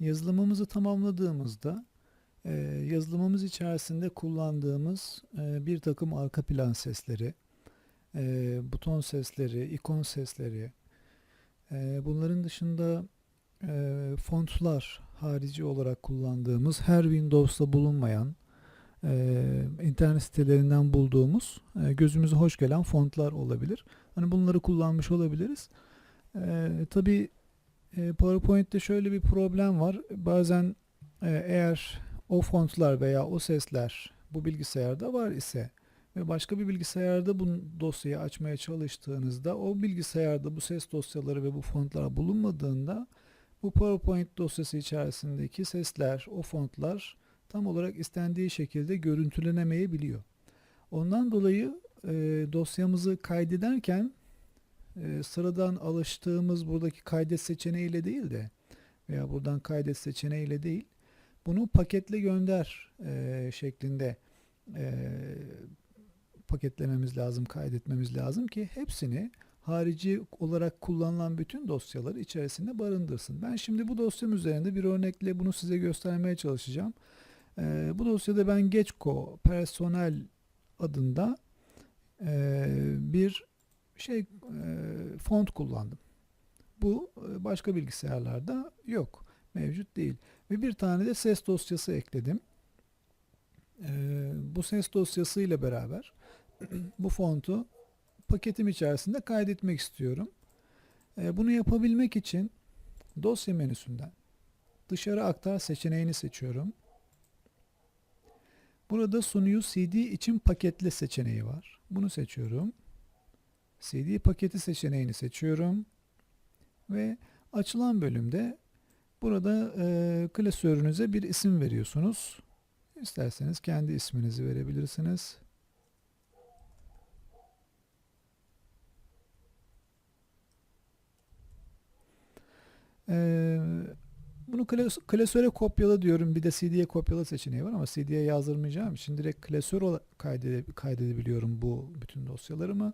Yazılımımızı tamamladığımızda e, yazılımımız içerisinde kullandığımız e, bir takım arka plan sesleri, e, buton sesleri, ikon sesleri, e, bunların dışında e, fontlar harici olarak kullandığımız her Windows'ta bulunmayan e, internet sitelerinden bulduğumuz e, gözümüze hoş gelen fontlar olabilir. Hani bunları kullanmış olabiliriz. E, tabii e, PowerPoint'te şöyle bir problem var. Bazen e, eğer o fontlar veya o sesler bu bilgisayarda var ise ve başka bir bilgisayarda bu dosyayı açmaya çalıştığınızda o bilgisayarda bu ses dosyaları ve bu fontlar bulunmadığında bu PowerPoint dosyası içerisindeki sesler, o fontlar tam olarak istendiği şekilde görüntülenemeyebiliyor. Ondan dolayı e, dosyamızı kaydederken e, sıradan alıştığımız buradaki kaydet seçeneğiyle değil de veya buradan kaydet seçeneğiyle değil bunu paketle gönder e, şeklinde e, paketlememiz lazım, kaydetmemiz lazım ki hepsini harici olarak kullanılan bütün dosyaları içerisinde barındırsın. Ben şimdi bu dosyam üzerinde bir örnekle bunu size göstermeye çalışacağım. E, bu dosyada ben Geçko personel adında e, bir şey e, font kullandım. Bu e, başka bilgisayarlarda yok, mevcut değil. Ve bir tane de ses dosyası ekledim. E, bu ses dosyası ile beraber bu fontu paketim içerisinde kaydetmek istiyorum. E, bunu yapabilmek için dosya menüsünden dışarı aktar seçeneğini seçiyorum. Burada sunuyu CD için paketle seçeneği var. Bunu seçiyorum. CD paketi seçeneğini seçiyorum. Ve açılan bölümde burada e, klasörünüze bir isim veriyorsunuz. İsterseniz kendi isminizi verebilirsiniz. Ee, bunu klas- klasöre kopyala diyorum. Bir de CD'ye kopyala seçeneği var ama CD'ye yazdırmayacağım için direkt klasör kaydede- kaydedebiliyorum bu bütün dosyalarımı.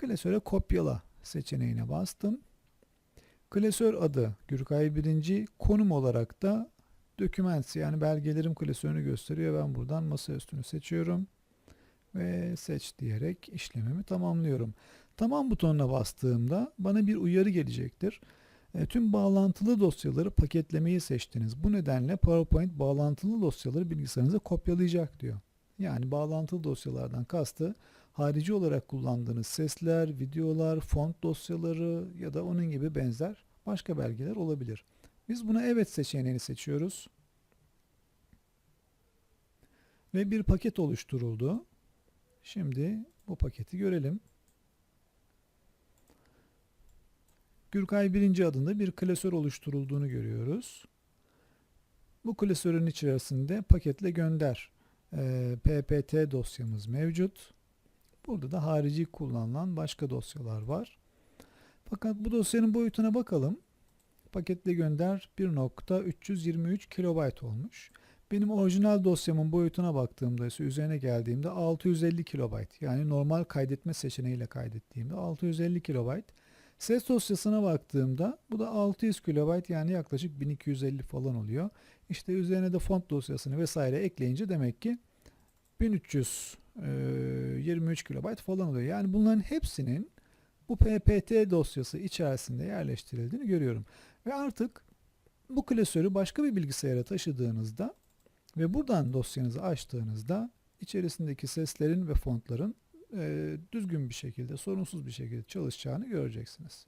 Klasöre kopyala seçeneğine bastım. Klasör adı Gürkay 1. konum olarak da Documents yani belgelerim klasörünü gösteriyor. Ben buradan masa üstünü seçiyorum ve seç diyerek işlemimi tamamlıyorum. Tamam butonuna bastığımda bana bir uyarı gelecektir. E, tüm bağlantılı dosyaları paketlemeyi seçtiniz. Bu nedenle PowerPoint bağlantılı dosyaları bilgisayarınıza kopyalayacak diyor. Yani bağlantılı dosyalardan kastı harici olarak kullandığınız sesler, videolar, font dosyaları ya da onun gibi benzer başka belgeler olabilir. Biz buna evet seçeneğini seçiyoruz. Ve bir paket oluşturuldu. Şimdi bu paketi görelim. Gürkay 1. adında bir klasör oluşturulduğunu görüyoruz. Bu klasörün içerisinde paketle gönder e, ppt dosyamız mevcut. Burada da harici kullanılan başka dosyalar var. Fakat bu dosyanın boyutuna bakalım. Paketle gönder 1.323 kilobayt olmuş. Benim orijinal dosyamın boyutuna baktığımda ise üzerine geldiğimde 650 kilobayt. Yani normal kaydetme seçeneğiyle kaydettiğimde 650 kilobayt. Ses dosyasına baktığımda bu da 600 kilobayt yani yaklaşık 1250 falan oluyor. İşte üzerine de font dosyasını vesaire ekleyince demek ki 1323 kilobayt falan oluyor. Yani bunların hepsinin bu PPT dosyası içerisinde yerleştirildiğini görüyorum. Ve artık bu klasörü başka bir bilgisayara taşıdığınızda ve buradan dosyanızı açtığınızda içerisindeki seslerin ve fontların e, düzgün bir şekilde, sorunsuz bir şekilde çalışacağını göreceksiniz.